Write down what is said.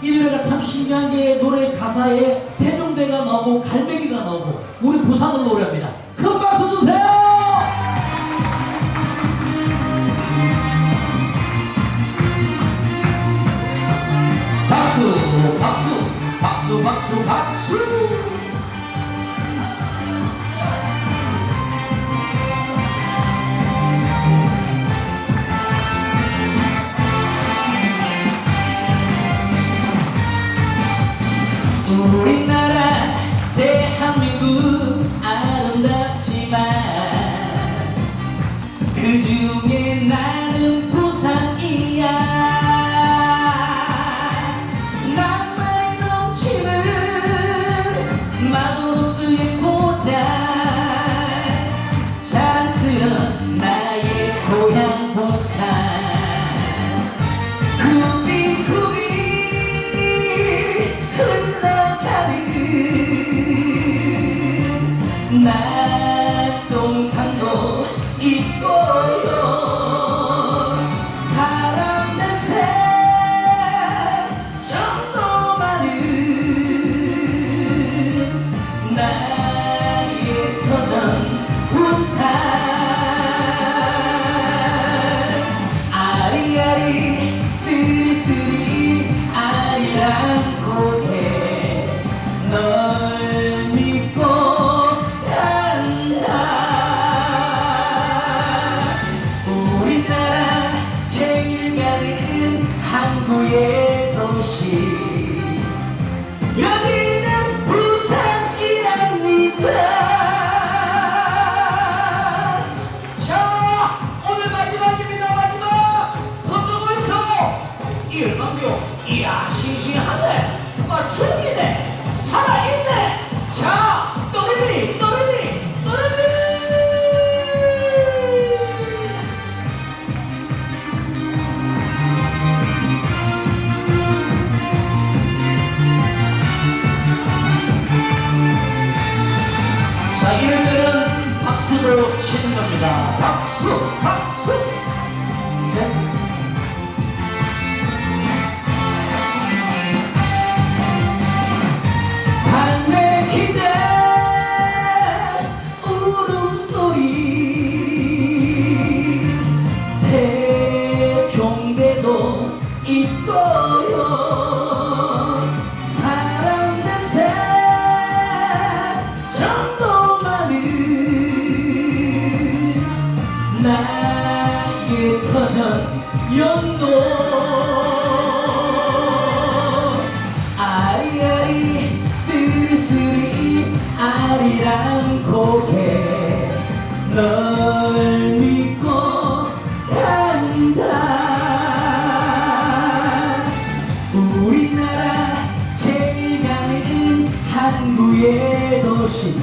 이 노래가 참 신기한 게 노래 가사에 태종대가 나오고 갈매기가 나오고 우리 부산을 노래합니다. 큰 박수 주세요. 박수, 박수, 박수, 박수, 박수. 우 낙동강도 있고요. 사람 냄새 정도 많은 나 일방교 이야 싱싱하네 누가 죽이네? 살아있네? 자 또래비 또래비 또래비! 자, 때는 박수로 치는 겁니다. 나의 터전 영도. 아리아리 스리스리 아리랑 고개. 널 믿고 간다. 우리나라 제일 가는 항구의 도시